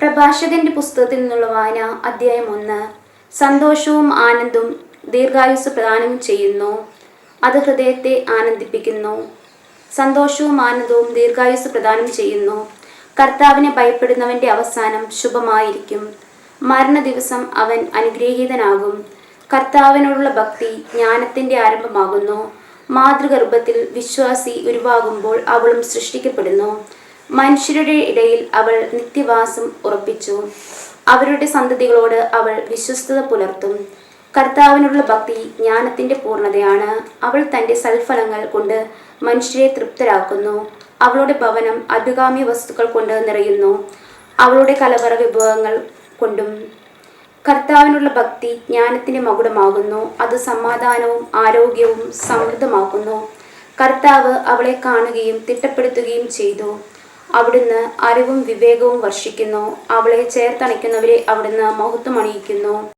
പ്രഭാഷകന്റെ പുസ്തകത്തിൽ നിന്നുള്ള വായന അധ്യായം ഒന്ന്. സന്തോഷവും ആനന്ദവും ദീർഘായുസ് പ്രദാനം ചെയ്യുന്നു. അത് ഹൃദയത്തെ ആനന്ദിപ്പിക്കുന്നു. സന്തോഷവും ആനന്ദവും ദീർഘായുസ് പ്രദാനം ചെയ്യുന്നു. കർത്താവിനെ ഭയപ്പെടുന്നവന്റെ അവസാനം ശുഭമായിരിക്കും. മരണ ദിവസം അവൻ അനുഗ്രഹീതനാകും. കർത്താവിനോടുള്ള ഭക്തി ജ്ഞാനത്തിന്റെ ആരംഭമാകുന്നു. മാതൃഗർഭത്തിൽ വിശ്വാസി ഉരുവാകുമ്പോൾ അവളും സൃഷ്ടിക്കപ്പെടുന്നു. മനുഷ്യരുടെ ഇടയിൽ അവൾ നിത്യവാസം ഉറപ്പിച്ചു. അവരുടെ സന്തതികളോട് അവൾ വിശ്വസ്തത പുലർത്തും. കർത്താവിനുള്ള ഭക്തി ജ്ഞാനത്തിന്റെ പൂർണതയാണ്. അവൾ തന്റെ സൽഫലങ്ങൾ കൊണ്ട് മനുഷ്യരെ തൃപ്തരാക്കുന്നു. അവളുടെ ഭവനം അഭികാമ്യ വസ്തുക്കൾ കൊണ്ട് നിറയുന്നു. അവളുടെ കലവറ വിഭവങ്ങൾ കൊണ്ടും കർത്താവിനുള്ള ഭക്തി ജ്ഞാനത്തിന്റെ മകുടമാകുന്നു. അത് സമാധാനവും ആരോഗ്യവും സമൃദ്ധമാക്കുന്നു. കർത്താവ് അവളെ കാണുകയും തിട്ടപ്പെടുത്തുകയും ചെയ്തു. അവിടുന്ന് അറിവും വിവേകവും വർഷിക്കുന്നു. അവളെ ചേർത്തണയ്ക്കുന്നവരെ അവിടുന്ന് മഹത്വം അണിയിക്കുന്നു.